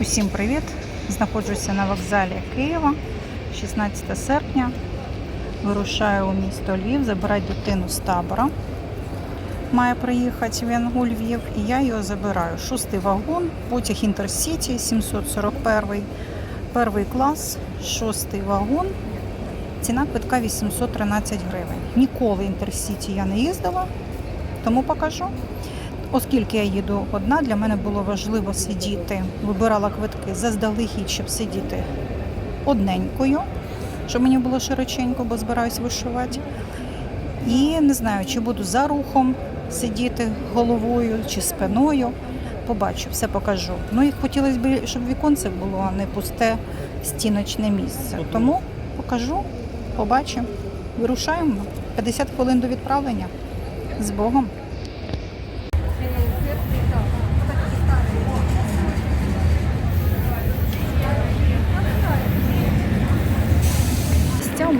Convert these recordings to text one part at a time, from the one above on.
Усім привіт! Знаходжуся на вокзалі Києва, 16 серпня. Вирушаю у місто Львів, забирати дитину з табора. Має приїхати він у Львів, і я його забираю. Шостий вагон, потяг Інтерсіті 741, перший клас, шостий вагон. Ціна квитка 813 гривень. Ніколи Інтерсіті я не їздила, тому покажу. Оскільки я їду одна, для мене було важливо сидіти. Вибирала квитки заздалегідь, щоб сидіти одненькою, щоб мені було широченько, бо збираюсь вишивати. І не знаю, чи буду за рухом сидіти головою чи спиною. Побачу, все покажу. Ну і хотілося б, щоб віконце було, а не пусте стіночне місце. Тому покажу, побачимо. Вирушаємо. 50 хвилин до відправлення. З Богом.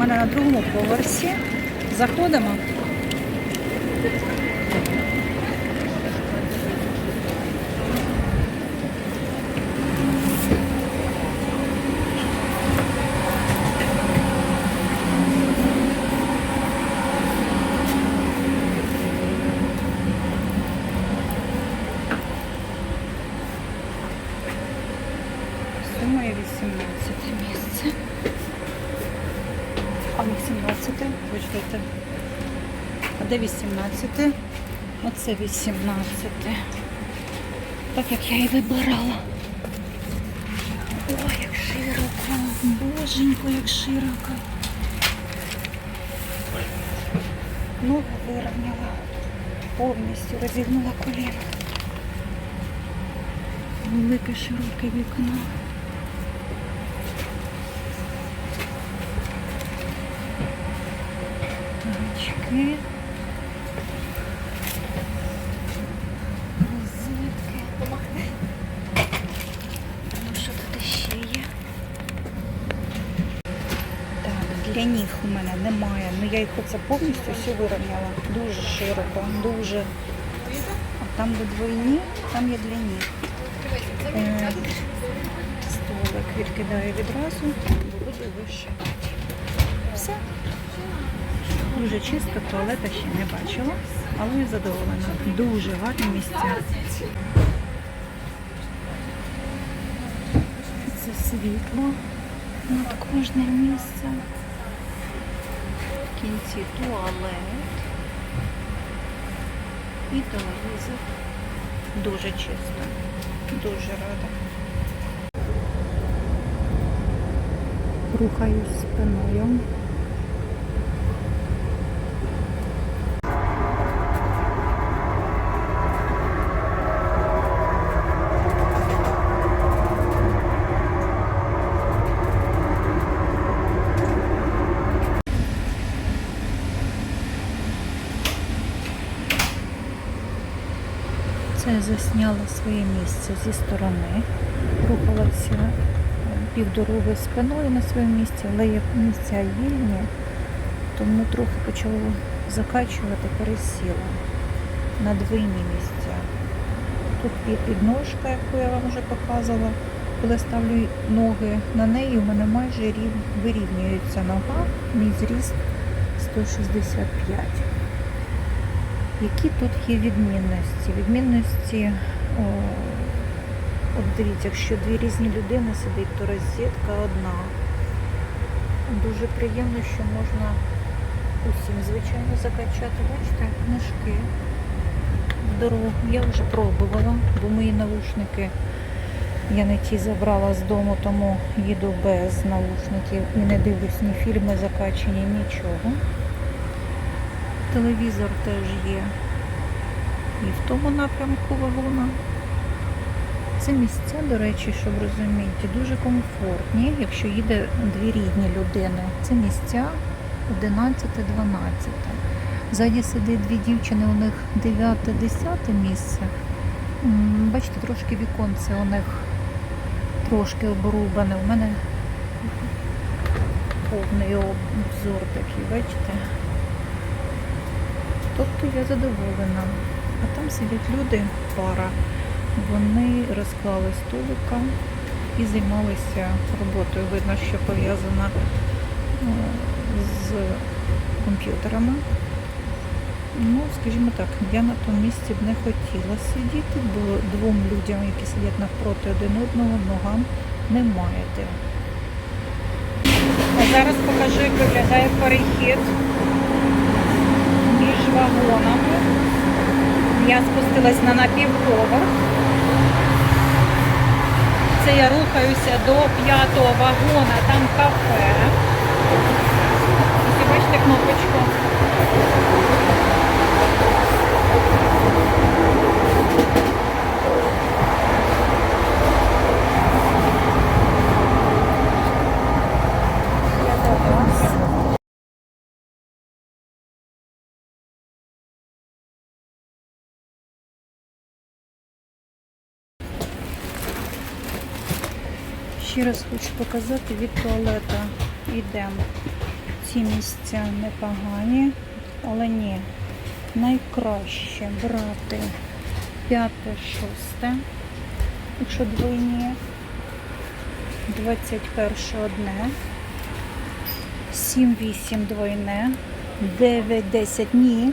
Мене на другому поверсі. Заходимо. Це моє 18 місце. А 18? Почекайте. А де 18? Оце 18. Так як я і вибирала. Ой, як широко. Боженько, як широко. Ногу вирівняла. Повністю розігнула коліно. Велике широке вікно. Ручки. Розетки. Ну, що тут ще є? Так, для ніг у мене немає. Ну я їх оце повністю все вирівняла. Дуже широко, дуже. А там де двойні, там є для ніг. Е, Столик відкидаю відразу, буду вишивати. Все. Дуже чисто, туалета ще не бачила, але я задоволена. Дуже гарні місця. Це світло над кожне місце. В кінці туалет і телевізор. Дуже чисто. Дуже рада. Рухаюсь спиною. Засняла своє місце зі сторони. Рухалася е, півдороги спиною на своєму місці, але як місця вільні, тому трохи почало закачувати, пересіла на двійні місця. Тут є підножка, яку я вам вже показувала. Коли ставлю ноги на неї, у мене майже рів- вирівнюється нога, мій зріст 165. Які тут є відмінності? Відмінності, о, от дивіться, якщо дві різні людини сидить, то розетка одна. Дуже приємно, що можна усім, звичайно, закачати. Бачите, книжки в дорогу. Я вже пробувала, бо мої наушники я не ті забрала з дому, тому їду без наушників і не дивлюсь ні фільми закачені, нічого. Телевізор теж є і в тому напрямку вагона. Це місця, до речі, щоб розуміти, дуже комфортні, якщо їде дві рідні людини. Це місця 11-12. Ззаді сидить дві дівчини, у них 9-10 місце. Бачите, трошки віконце у них трошки обрубане. У мене повний обзор такий, бачите? Тобто я задоволена. А там сидять люди, пара. Вони розклали столика які займалися роботою. Видно, що пов'язана е, з комп'ютерами. Ну, скажімо так, я на тому місці б не хотіла сидіти, бо двом людям, які сидять навпроти один одного, ногам немає де. А зараз покажу, як виглядає перехід вагонами. Я спустилась на напівповерх. Це я рухаюся до п'ятого вагона, там кафе. Ось бачите кнопочку. Я до вас. Ще раз хочу показати від туалета йдемо. Ці місця непогані, але ні. Найкраще брати п'яте, шосте, якщо двойні, 21 одне, 7-8 двойне, 9-10 ні,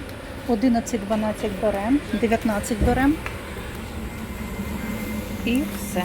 11-12 берем, 19 берем і все.